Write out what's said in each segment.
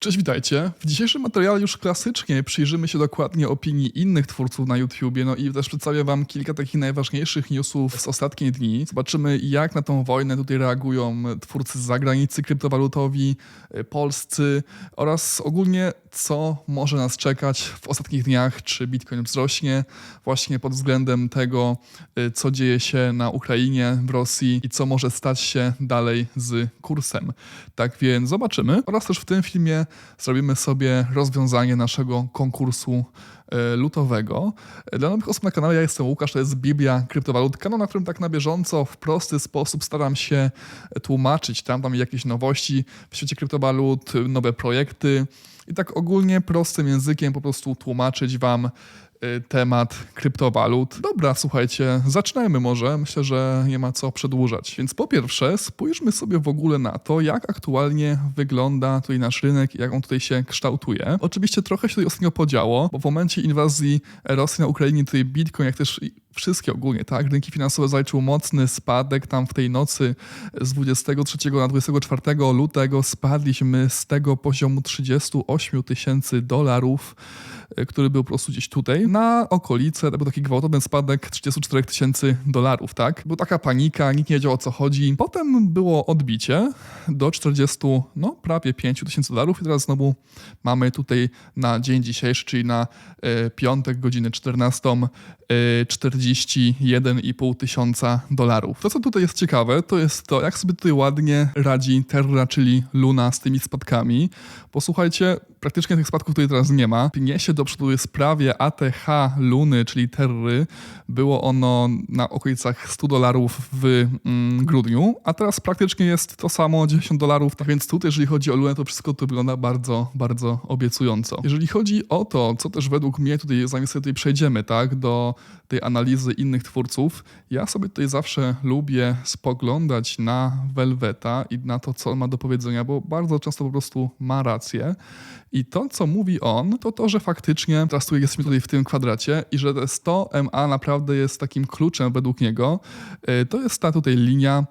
Cześć, witajcie. W dzisiejszym materiale już klasycznie przyjrzymy się dokładnie opinii innych twórców na YouTubie, no i też przedstawię wam kilka takich najważniejszych newsów z ostatnich dni. Zobaczymy, jak na tą wojnę tutaj reagują twórcy z zagranicy kryptowalutowi, y, polscy oraz ogólnie co może nas czekać w ostatnich dniach, czy Bitcoin wzrośnie właśnie pod względem tego, y, co dzieje się na Ukrainie, w Rosji i co może stać się dalej z kursem. Tak więc zobaczymy oraz też w tym filmie zrobimy sobie rozwiązanie naszego konkursu e, lutowego. Dla nowych osób na kanale ja jestem Łukasz, to jest Biblia Kryptowalut, kanał, na którym tak na bieżąco, w prosty sposób staram się tłumaczyć tam, tam jakieś nowości w świecie kryptowalut, nowe projekty i tak ogólnie prostym językiem po prostu tłumaczyć wam temat kryptowalut. Dobra, słuchajcie, zaczynajmy może. Myślę, że nie ma co przedłużać. Więc po pierwsze, spójrzmy sobie w ogóle na to, jak aktualnie wygląda tutaj nasz rynek jak on tutaj się kształtuje. Oczywiście trochę się tutaj ostatnio podziało, bo w momencie inwazji Rosji na Ukrainie tutaj Bitcoin, jak też wszystkie ogólnie, tak? Rynki finansowe zaliczył mocny spadek tam w tej nocy z 23 na 24 lutego spadliśmy z tego poziomu 38 tysięcy dolarów, e, który był po prostu gdzieś tutaj, na okolice, to był taki gwałtowny spadek 34 tysięcy dolarów, tak? Była taka panika, nikt nie wiedział o co chodzi. Potem było odbicie do 40, no prawie 5 tysięcy dolarów i teraz znowu mamy tutaj na dzień dzisiejszy, czyli na y, piątek godzinę 14.40 31,5 tysiąca dolarów. To, co tutaj jest ciekawe, to jest to, jak sobie tutaj ładnie radzi Terra, czyli Luna z tymi spadkami. Posłuchajcie, praktycznie tych spadków tutaj teraz nie ma. Niesie do przodu sprawie ATH Luny, czyli Terry. Było ono na okolicach 100 dolarów w mm, grudniu, a teraz praktycznie jest to samo 10 dolarów. Tak więc tutaj, jeżeli chodzi o Lunę, to wszystko to wygląda bardzo, bardzo obiecująco. Jeżeli chodzi o to, co też według mnie tutaj, zanim sobie tutaj przejdziemy, tak, do tej analizy innych twórców, ja sobie tutaj zawsze lubię spoglądać na Velveta i na to, co on ma do powiedzenia, bo bardzo często po prostu ma rację. I to, co mówi on, to to, że faktycznie teraz tu jesteśmy tutaj w tym kwadracie i że 100 MA naprawdę jest takim kluczem według niego. E, to jest ta tutaj linia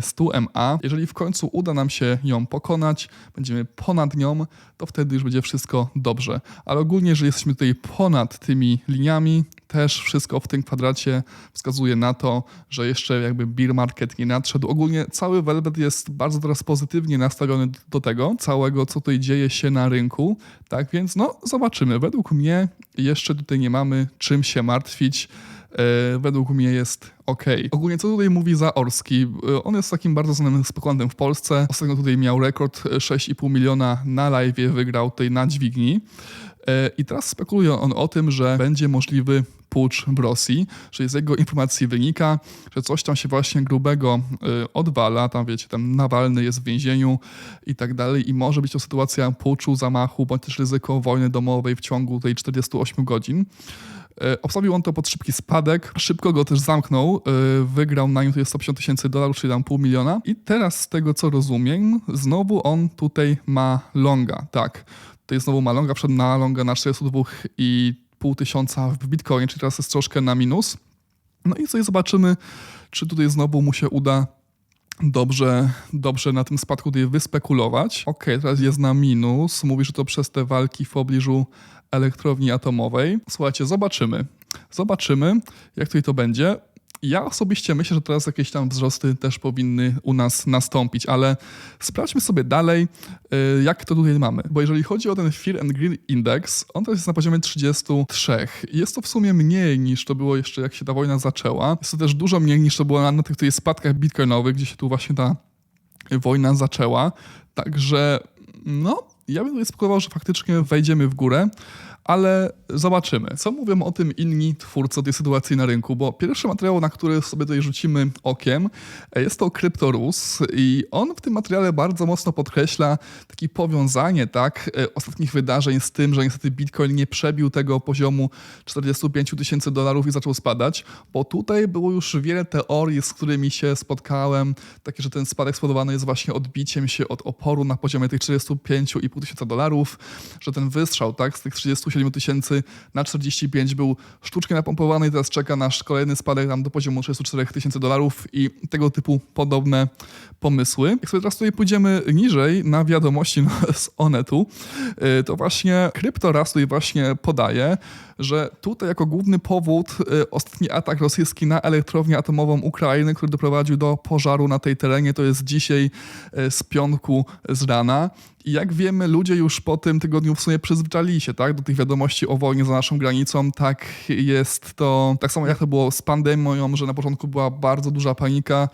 100 e, MA. Jeżeli w końcu uda nam się ją pokonać, będziemy ponad nią, to wtedy już będzie wszystko dobrze. Ale ogólnie, jeżeli jesteśmy tutaj ponad tymi liniami, też wszystko w tym kwadracie wskazuje na to, że jeszcze jakby beer market nie nadszedł. Ogólnie cały Velvet jest bardzo teraz pozytywnie nastawiony do tego, całego co tutaj dzieje się na rynku. Tak więc no zobaczymy. Według mnie jeszcze tutaj nie mamy czym się martwić. E, według mnie jest ok. Ogólnie co tutaj mówi Zaorski? E, on jest takim bardzo znanym spekułantem w Polsce. Ostatnio tutaj miał rekord 6,5 miliona na live, wygrał tutaj na dźwigni. E, I teraz spekuluje on o tym, że będzie możliwy pucz w Rosji, że z jego informacji wynika, że coś tam się właśnie grubego y, odwala, tam wiecie, tam Nawalny jest w więzieniu i tak dalej. I może być to sytuacja puczu, zamachu, bądź też ryzyko wojny domowej w ciągu tej 48 godzin. Y, obstawił on to pod szybki spadek, szybko go też zamknął, wygrał na nim to jest 150 tysięcy dolarów, czyli tam pół miliona. I teraz z tego co rozumiem, znowu on tutaj ma longa, tak. Tutaj znowu ma longa, przed na longa na 42 i pół tysiąca w Bitcoinie, czyli teraz jest troszkę na minus. No i sobie zobaczymy, czy tutaj znowu mu się uda dobrze, dobrze na tym spadku tutaj wyspekulować. Ok, teraz jest na minus. Mówi, że to przez te walki w pobliżu elektrowni atomowej. Słuchajcie, zobaczymy. Zobaczymy, jak tutaj to będzie. Ja osobiście myślę, że teraz jakieś tam wzrosty też powinny u nas nastąpić, ale sprawdźmy sobie dalej, y, jak to tutaj mamy. Bo jeżeli chodzi o ten Fear and Greed Index, on teraz jest na poziomie 33. Jest to w sumie mniej niż to było jeszcze jak się ta wojna zaczęła. Jest to też dużo mniej niż to było na, na tych tutaj spadkach bitcoinowych, gdzie się tu właśnie ta wojna zaczęła. Także no, ja bym tutaj spekulował, że faktycznie wejdziemy w górę ale zobaczymy. Co mówią o tym inni twórcy tej sytuacji na rynku, bo pierwszy materiał, na który sobie tutaj rzucimy okiem, jest to Kryptorus i on w tym materiale bardzo mocno podkreśla takie powiązanie tak, ostatnich wydarzeń z tym, że niestety Bitcoin nie przebił tego poziomu 45 tysięcy dolarów i zaczął spadać, bo tutaj było już wiele teorii, z którymi się spotkałem, takie, że ten spadek spowodowany jest właśnie odbiciem się od oporu na poziomie tych 45,5 tysiąca dolarów, że ten wystrzał tak, z tych 37 37 tysięcy na 45 był sztucznie napompowany i teraz czeka nasz kolejny spadek tam do poziomu 34 tysięcy dolarów i tego typu podobne pomysły. Jak sobie teraz tutaj pójdziemy niżej na wiadomości z Onetu, y, to właśnie Kryptoras tutaj właśnie podaje, że tutaj jako główny powód y, ostatni atak rosyjski na elektrownię atomową Ukrainy, który doprowadził do pożaru na tej terenie, to jest dzisiaj y, z piątku z rana. I jak wiemy, ludzie już po tym tygodniu w sumie przyzwyczaili się tak, do tych wiadomości o wojnie za naszą granicą. Tak jest to, tak samo jak to było z pandemią, że na początku była bardzo duża panika,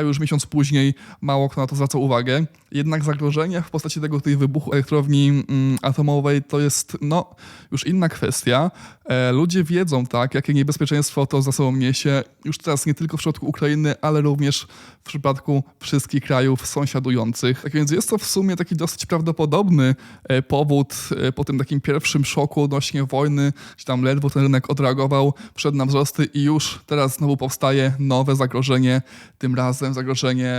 a już miesiąc później mało kto na to zwraca uwagę. Jednak zagrożenie w postaci tego tej wybuchu elektrowni mm, atomowej to jest no, już inna kwestia. E, ludzie wiedzą, tak, jakie niebezpieczeństwo to za sobą niesie już teraz nie tylko w przypadku Ukrainy, ale również w przypadku wszystkich krajów sąsiadujących. Tak więc jest to w sumie taki dosyć prawdopodobny e, powód e, po tym takim pierwszym szoku odnośnie wojny, gdzie tam ledwo ten rynek odreagował, wszedł na wzrosty i już teraz znowu powstaje nowe zagrożenie, tym razem zagrożenie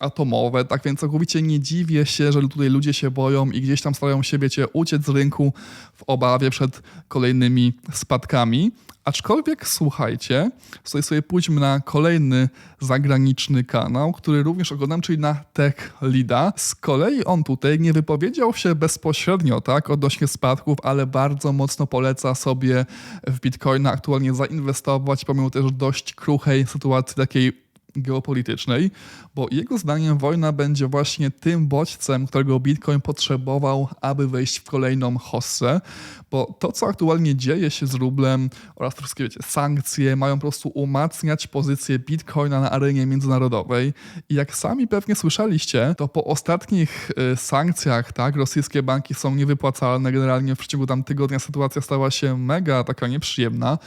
atomowe. Tak więc całkowicie nie dziwię się, że tutaj ludzie się boją i gdzieś tam starają się, uciec z rynku w obawie przed kolejnymi spadkami. Aczkolwiek słuchajcie, sobie sobie pójdźmy na kolejny zagraniczny kanał, który również oglądam, czyli na Tech Lida. Z kolei on tutaj nie wypowiedział się bezpośrednio tak, odnośnie spadków, ale bardzo mocno poleca sobie w Bitcoina aktualnie zainwestować, pomimo też dość kruchej sytuacji takiej geopolitycznej, bo jego zdaniem wojna będzie właśnie tym bodźcem, którego Bitcoin potrzebował, aby wejść w kolejną hossę, bo to, co aktualnie dzieje się z rublem oraz wszystkie wiecie, sankcje mają po prostu umacniać pozycję Bitcoina na arenie międzynarodowej. I jak sami pewnie słyszeliście, to po ostatnich y, sankcjach, tak, rosyjskie banki są niewypłacalne, generalnie w przeciągu tam tygodnia sytuacja stała się mega taka nieprzyjemna,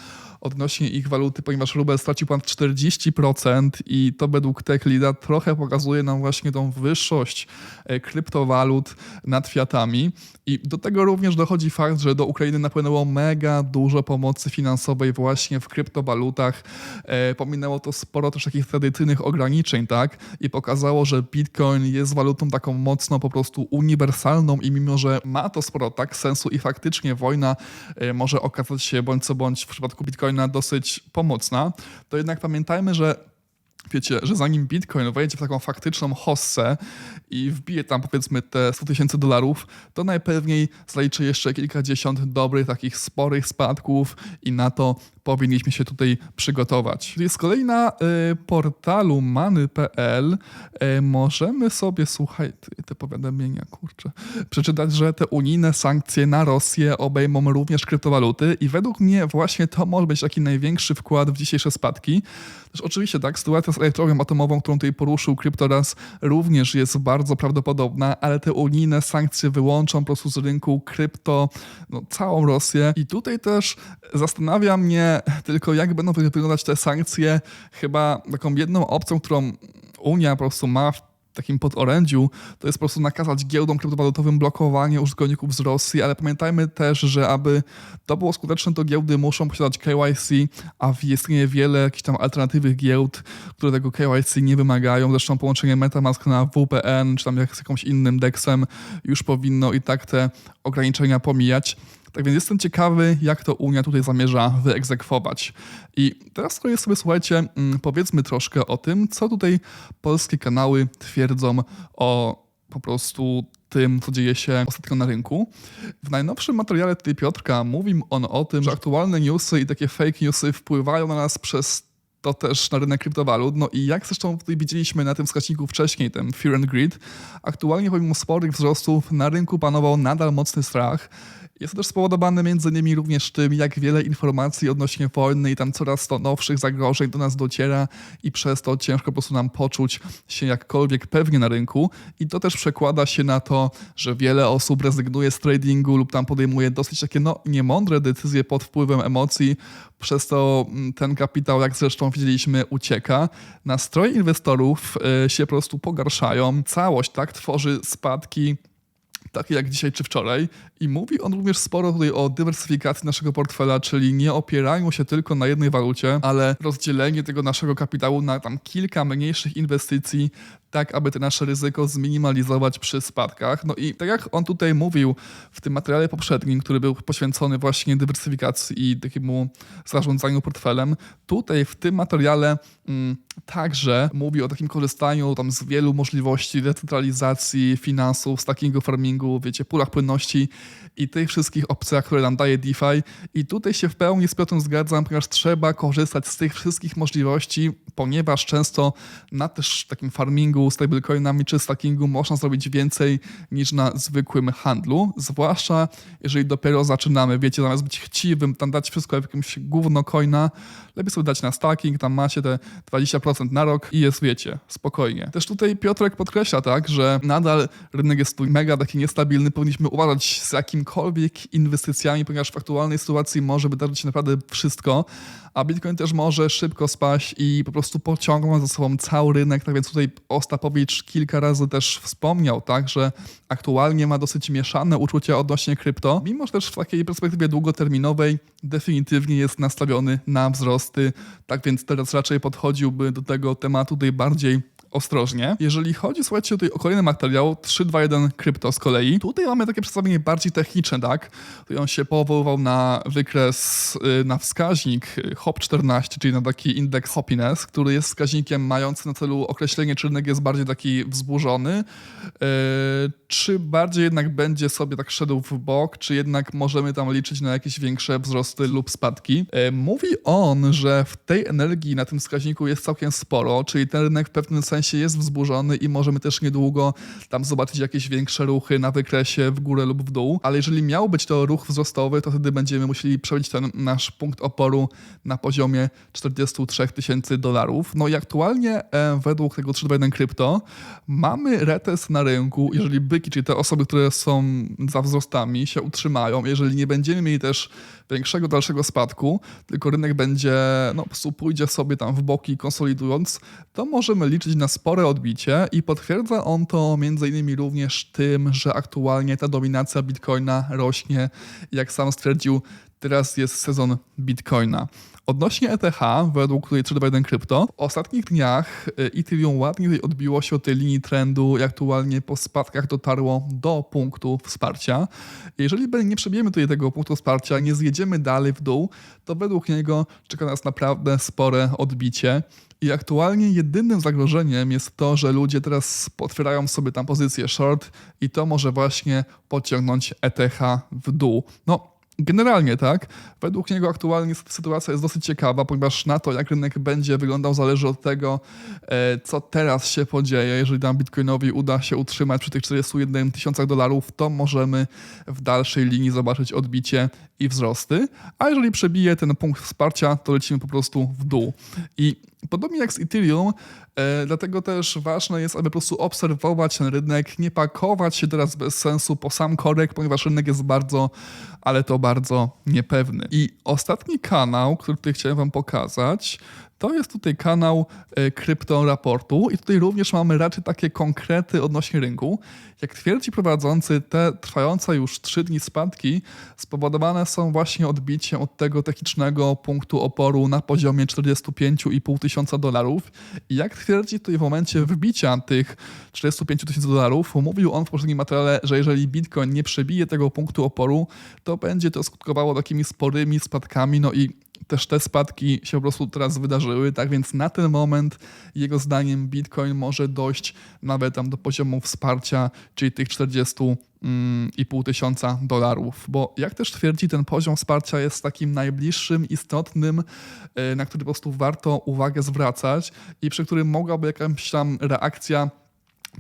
odnośnie ich waluty, ponieważ rubel stracił ponad 40% i to według TechLeada trochę pokazuje nam właśnie tą wyższość e, kryptowalut nad fiatami. I do tego również dochodzi fakt, że do Ukrainy napłynęło mega dużo pomocy finansowej właśnie w kryptowalutach. E, pominęło to sporo też takich tradycyjnych ograniczeń, tak? I pokazało, że Bitcoin jest walutą taką mocno po prostu uniwersalną i mimo, że ma to sporo tak sensu i faktycznie wojna e, może okazać się bądź co bądź w przypadku Bitcoina dosyć pomocna, to jednak pamiętajmy, że wiecie, że zanim Bitcoin wejdzie w taką faktyczną hossę i wbije tam powiedzmy te 100 tysięcy dolarów, to najpewniej zaliczy jeszcze kilkadziesiąt dobrych, takich sporych spadków i na to powinniśmy się tutaj przygotować. Z kolei na y, portalu many.pl y, możemy sobie, słuchaj, te powiadomienia, kurczę, przeczytać, że te unijne sankcje na Rosję obejmą również kryptowaluty i według mnie właśnie to może być taki największy wkład w dzisiejsze spadki. Też oczywiście tak, sytuacja elektrownią atomową, którą tutaj poruszył Kryptoraz również jest bardzo prawdopodobna, ale te unijne sankcje wyłączą po prostu z rynku krypto no, całą Rosję i tutaj też zastanawia mnie tylko jak będą wyglądać te sankcje. Chyba taką jedną opcją, którą Unia po prostu ma w takim podorędziu, to jest po prostu nakazać giełdom kryptowalutowym blokowanie użytkowników z Rosji, ale pamiętajmy też, że aby to było skuteczne, to giełdy muszą posiadać KYC, a istnieje wiele jakichś tam alternatywnych giełd, które tego KYC nie wymagają. Zresztą połączenie MetaMask na WPN, czy tam jak z jakimś innym DEXem już powinno i tak te ograniczenia pomijać. Tak więc jestem ciekawy, jak to Unia tutaj zamierza wyegzekwować. I teraz sobie, sobie słuchajcie, mm, powiedzmy troszkę o tym, co tutaj polskie kanały twierdzą o po prostu tym, co dzieje się ostatnio na rynku. W najnowszym materiale tutaj Piotrka mówi on o tym, że aktualne newsy i takie fake newsy wpływają na nas przez to też na rynek kryptowalut. No i jak zresztą tutaj widzieliśmy na tym wskaźniku wcześniej, ten Fear and Greed, aktualnie pomimo sporych wzrostów na rynku panował nadal mocny strach jest to też spowodowane między innymi również tym, jak wiele informacji odnośnie wojny i tam coraz to nowszych zagrożeń do nas dociera i przez to ciężko po prostu nam poczuć się jakkolwiek pewnie na rynku i to też przekłada się na to, że wiele osób rezygnuje z tradingu lub tam podejmuje dosyć takie no niemądre decyzje pod wpływem emocji, przez to mm, ten kapitał, jak zresztą widzieliśmy, ucieka. Nastroje inwestorów y, się po prostu pogarszają. Całość tak tworzy spadki takie jak dzisiaj czy wczoraj. I mówi on również sporo tutaj o dywersyfikacji naszego portfela, czyli nie opieraniu się tylko na jednej walucie, ale rozdzielenie tego naszego kapitału na tam kilka mniejszych inwestycji, tak aby to nasze ryzyko zminimalizować przy spadkach. No i tak jak on tutaj mówił w tym materiale poprzednim, który był poświęcony właśnie dywersyfikacji i takiemu zarządzaniu portfelem, tutaj w tym materiale mm, także mówi o takim korzystaniu tam z wielu możliwości decentralizacji finansów, stackingu, farmingu, wiecie, pulach płynności i tych wszystkich opcjach, które nam daje DeFi. I tutaj się w pełni z Piotrem zgadzam, ponieważ trzeba korzystać z tych wszystkich możliwości, ponieważ często na też takim farmingu, stablecoinami czy stackingu można zrobić więcej niż na zwykłym handlu, zwłaszcza jeżeli dopiero zaczynamy, wiecie, zamiast być chciwym, tam dać wszystko w jakimś gówno coina, lepiej sobie dać na stacking, tam macie te 20% na rok i jest, wiecie, spokojnie. Też tutaj Piotrek podkreśla tak, że nadal rynek jest tu mega taki niestabilny, powinniśmy uważać z jakimkolwiek inwestycjami, ponieważ w aktualnej sytuacji może wydarzyć się naprawdę wszystko, a Bitcoin też może szybko spaść i po prostu pociągnąć za sobą cały rynek, tak więc tutaj Ostapowicz kilka razy też wspomniał, tak, że aktualnie ma dosyć mieszane uczucia odnośnie krypto, mimo że też w takiej perspektywie długoterminowej definitywnie jest nastawiony na wzrosty, tak więc teraz raczej podchodziłby do tego tematu tutaj bardziej ostrożnie. Jeżeli chodzi, słuchajcie, tutaj o kolejny materiał, 321 Krypto z kolei, tutaj mamy takie przedstawienie bardziej techniczne, tak? Tutaj on się powoływał na wykres, y, na wskaźnik y, HOP14, czyli na taki indeks Hoppiness, który jest wskaźnikiem mającym na celu określenie, czy rynek jest bardziej taki wzburzony, y, czy bardziej jednak będzie sobie tak szedł w bok, czy jednak możemy tam liczyć na jakieś większe wzrosty lub spadki. Mówi on, że w tej energii na tym wskaźniku jest całkiem sporo, czyli ten rynek w pewnym sensie jest wzburzony i możemy też niedługo tam zobaczyć jakieś większe ruchy na wykresie w górę lub w dół, ale jeżeli miał być to ruch wzrostowy, to wtedy będziemy musieli przebić ten nasz punkt oporu na poziomie 43 tysięcy dolarów. No i aktualnie e, według tego 321 Krypto mamy retest na rynku, jeżeli byki, czyli te osoby, które są za wzrostami się utrzymają, jeżeli nie będziemy mieli też większego, dalszego spadku, tylko rynek będzie, no po prostu pójdzie sobie tam w boki konsolidując, to możemy liczyć na spore odbicie i potwierdza on to innymi również tym, że aktualnie ta dominacja Bitcoina rośnie. Jak sam stwierdził, teraz jest sezon Bitcoina. Odnośnie ETH, według której 321 Crypto, w ostatnich dniach y, Ethereum ładnie odbiło się od tej linii trendu i aktualnie po spadkach dotarło do punktu wsparcia. Jeżeli nie przebijemy tutaj tego punktu wsparcia, nie zjedziemy dalej w dół, to według niego czeka nas naprawdę spore odbicie. I aktualnie jedynym zagrożeniem jest to, że ludzie teraz otwierają sobie tam pozycję short i to może właśnie podciągnąć ETH w dół. No, Generalnie tak. Według niego aktualnie sytuacja jest dosyć ciekawa, ponieważ na to, jak rynek będzie wyglądał, zależy od tego, e, co teraz się podzieje. Jeżeli nam Bitcoinowi uda się utrzymać przy tych 41 tysiącach dolarów, to możemy w dalszej linii zobaczyć odbicie i wzrosty. A jeżeli przebije ten punkt wsparcia, to lecimy po prostu w dół. I Podobnie jak z Ethereum, e, dlatego też ważne jest, aby po prostu obserwować ten rynek, nie pakować się teraz bez sensu po sam korek, ponieważ rynek jest bardzo, ale to bardzo niepewny. I ostatni kanał, który tutaj chciałem Wam pokazać, to jest tutaj kanał e, Krypto Raportu i tutaj również mamy raczej takie konkrety odnośnie rynku. Jak twierdzi prowadzący, te trwające już 3 dni spadki spowodowane są właśnie odbiciem od tego technicznego punktu oporu na poziomie 45,5 tysiąca dolarów. I jak twierdzi tutaj w momencie wbicia tych 45 tysięcy dolarów, mówił on w poprzednim materiale, że jeżeli Bitcoin nie przebije tego punktu oporu, to będzie to skutkowało takimi sporymi spadkami, no i też te spadki się po prostu teraz wydarzyły, tak więc na ten moment jego zdaniem Bitcoin może dojść nawet tam do poziomu wsparcia, czyli tych 40,5 mm, tysiąca dolarów, bo jak też twierdzi, ten poziom wsparcia jest takim najbliższym, istotnym, e, na który po prostu warto uwagę zwracać i przy którym mogłaby jakaś tam reakcja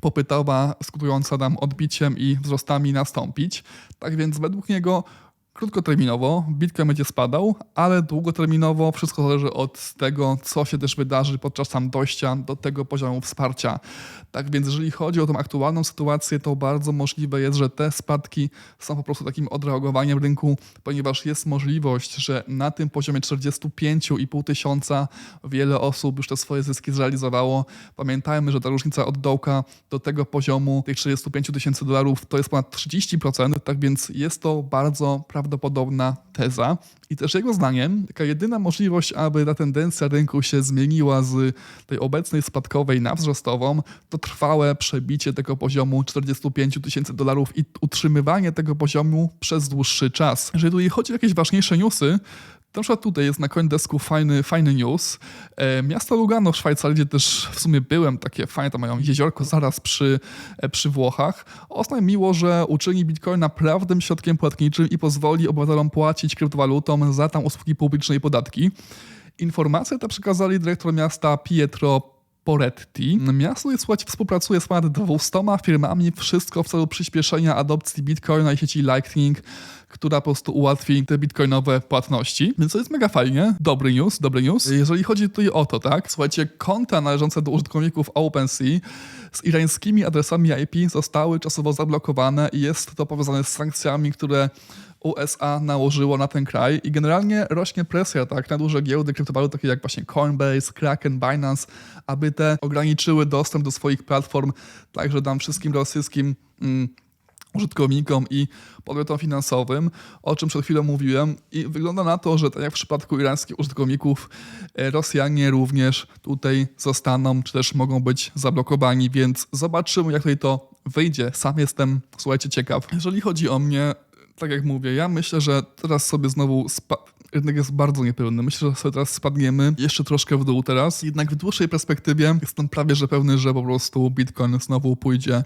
popytowa skutkująca nam odbiciem i wzrostami nastąpić. Tak więc według niego Krótkoterminowo Bitcoin będzie spadał, ale długoterminowo wszystko zależy od tego, co się też wydarzy podczas tam dojścia do tego poziomu wsparcia. Tak więc jeżeli chodzi o tą aktualną sytuację, to bardzo możliwe jest, że te spadki są po prostu takim odreagowaniem rynku, ponieważ jest możliwość, że na tym poziomie 45,5 tysiąca wiele osób już te swoje zyski zrealizowało. Pamiętajmy, że ta różnica od dołka do tego poziomu tych 35 tysięcy dolarów to jest ponad 30%, tak więc jest to bardzo prawdopodobne prawdopodobna teza. I też jego zdaniem taka jedyna możliwość, aby ta tendencja rynku się zmieniła z tej obecnej spadkowej na wzrostową, to trwałe przebicie tego poziomu 45 tysięcy dolarów i utrzymywanie tego poziomu przez dłuższy czas. Jeżeli chodzi o jakieś ważniejsze newsy, na przykład tutaj jest na CoinDesku fajny, fajny news. E, miasto Lugano w Szwajcarii, gdzie też w sumie byłem, takie fajne, tam mają jeziorko zaraz przy, e, przy Włochach. Oznajmiło, że uczyni Bitcoina prawnym środkiem płatniczym i pozwoli obywatelom płacić kryptowalutą za tam usługi publiczne i podatki. Informację tę przekazali dyrektor miasta Pietro Poretti. Miasto jest, współpracuje z ponad 200 firmami, wszystko w celu przyspieszenia adopcji Bitcoina i sieci Lightning, która po prostu ułatwi te bitcoinowe płatności. Więc to jest mega fajnie. Dobry news, dobry news. Jeżeli chodzi tutaj o to, tak, słuchajcie, konta należące do użytkowników OpenSea z irańskimi adresami IP zostały czasowo zablokowane i jest to powiązane z sankcjami, które USA nałożyło na ten kraj i generalnie rośnie presja tak, na duże giełdy kryptowalut, takie jak właśnie Coinbase, Kraken, Binance, aby te ograniczyły dostęp do swoich platform, także tam wszystkim rosyjskim mm, użytkownikom i podmiotom finansowym, o czym przed chwilą mówiłem. I wygląda na to, że tak jak w przypadku irańskich użytkowników, e, Rosjanie również tutaj zostaną, czy też mogą być zablokowani, więc zobaczymy, jak tutaj to wyjdzie. Sam jestem, słuchajcie, ciekaw. Jeżeli chodzi o mnie, tak jak mówię, ja myślę, że teraz sobie znowu spa- rynek jest bardzo niepełny. Myślę, że sobie teraz spadniemy jeszcze troszkę w dół teraz. Jednak w dłuższej perspektywie jestem prawie że pewny, że po prostu Bitcoin znowu pójdzie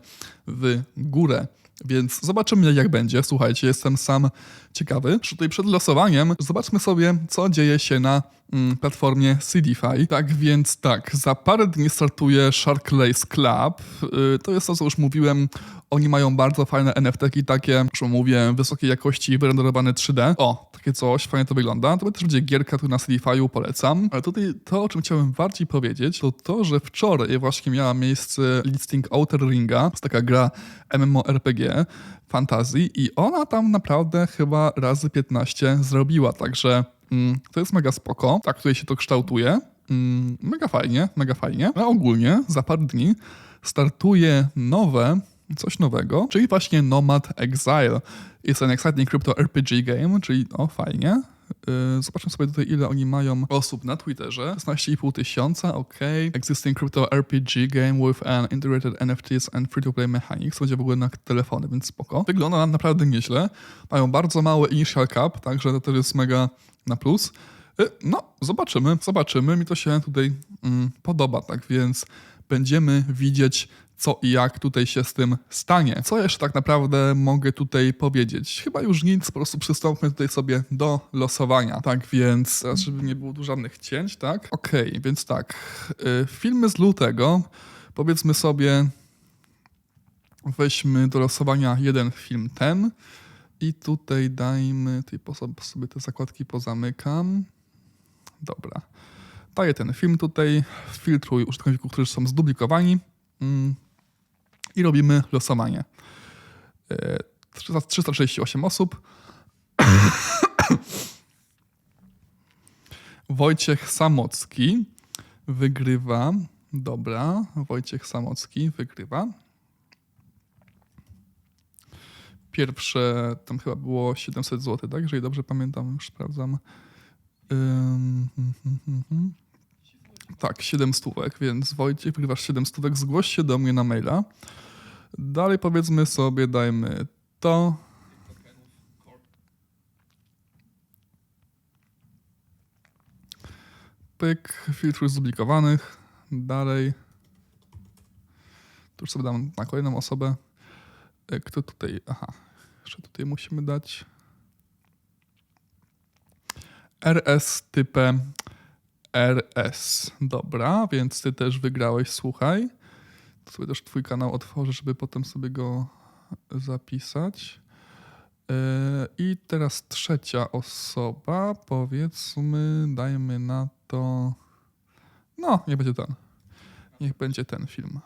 w górę. Więc zobaczymy, jak będzie. Słuchajcie, jestem sam ciekawy. Tutaj przed losowaniem zobaczmy sobie, co dzieje się na mm, platformie CDFI. Tak więc tak, za parę dni startuje Shark Lace Club. Yy, to jest to, co już mówiłem. Oni mają bardzo fajne NFT-ki, takie, że mówię, wysokiej jakości, wyrenderowane 3D. O, takie coś, fajnie to wygląda. To też będzie gierka, tu na CDFI polecam. Ale tutaj to, o czym chciałem bardziej powiedzieć, to to, że wczoraj właśnie miała miejsce listing Outer Ringa. To jest taka gra MMORPG fantazji i ona tam naprawdę chyba razy 15 zrobiła, także mm, to jest mega spoko. Tak tutaj się to kształtuje. Mm, mega fajnie, mega fajnie. A ogólnie za parę dni startuje nowe, coś nowego, czyli właśnie Nomad Exile. Jest an exciting crypto RPG game, czyli o fajnie. Yy, Zobaczmy sobie tutaj, ile oni mają osób na Twitterze. 16,5 tysiąca, ok. Existing crypto RPG game with an integrated NFTs and free-to-play mechanics. Będzie w ogóle na telefony, więc spoko. Wygląda na naprawdę nieźle. Mają bardzo mały initial cap, także to też jest mega na plus. Yy, No, zobaczymy, zobaczymy. Mi to się tutaj mm, podoba, tak więc będziemy widzieć, co i jak tutaj się z tym stanie. Co jeszcze tak naprawdę mogę tutaj powiedzieć? Chyba już nic, po prostu przystąpmy tutaj sobie do losowania. Tak więc, żeby nie było tu żadnych cięć, tak? Okej, więc tak. y, Filmy z lutego. Powiedzmy sobie, weźmy do losowania jeden film ten. I tutaj dajmy, tutaj sobie, te zakładki pozamykam. Dobra. Daję ten film tutaj, filtruj użytkowników, którzy są zduplikowani mm, i robimy losowanie. E, 300 338 osób. Wojciech Samocki wygrywa. Dobra, Wojciech Samocki wygrywa. Pierwsze tam chyba było 700 zł, tak? Jeżeli dobrze pamiętam, już sprawdzam. Hmm, hmm, hmm. Tak, 7 stówek, więc Wojciech, wygrywasz 7 stówek, zgłoś się do mnie na maila. Dalej powiedzmy sobie, dajmy to. Pyk, filtruj zpublikowanych. Dalej. Tu już sobie dam na kolejną osobę. E, Kto tutaj? Aha, jeszcze tutaj musimy dać. RS typem RS. Dobra, więc ty też wygrałeś, słuchaj. To sobie też twój kanał otworzę, żeby potem sobie go zapisać. Yy, I teraz trzecia osoba, powiedzmy, dajmy na to. No, niech będzie ten. Niech będzie ten film.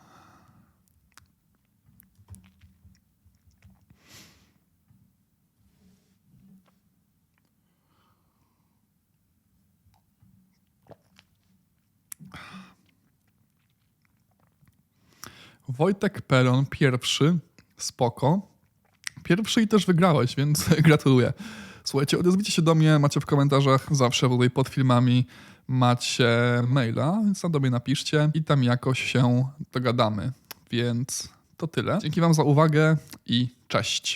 Wojtek Peron, pierwszy, spoko. Pierwszy i też wygrałeś, więc gratuluję. Słuchajcie, odezwijcie się do mnie, macie w komentarzach zawsze tutaj pod filmami macie maila, więc tam do mnie napiszcie i tam jakoś się dogadamy. Więc to tyle. Dzięki wam za uwagę i cześć.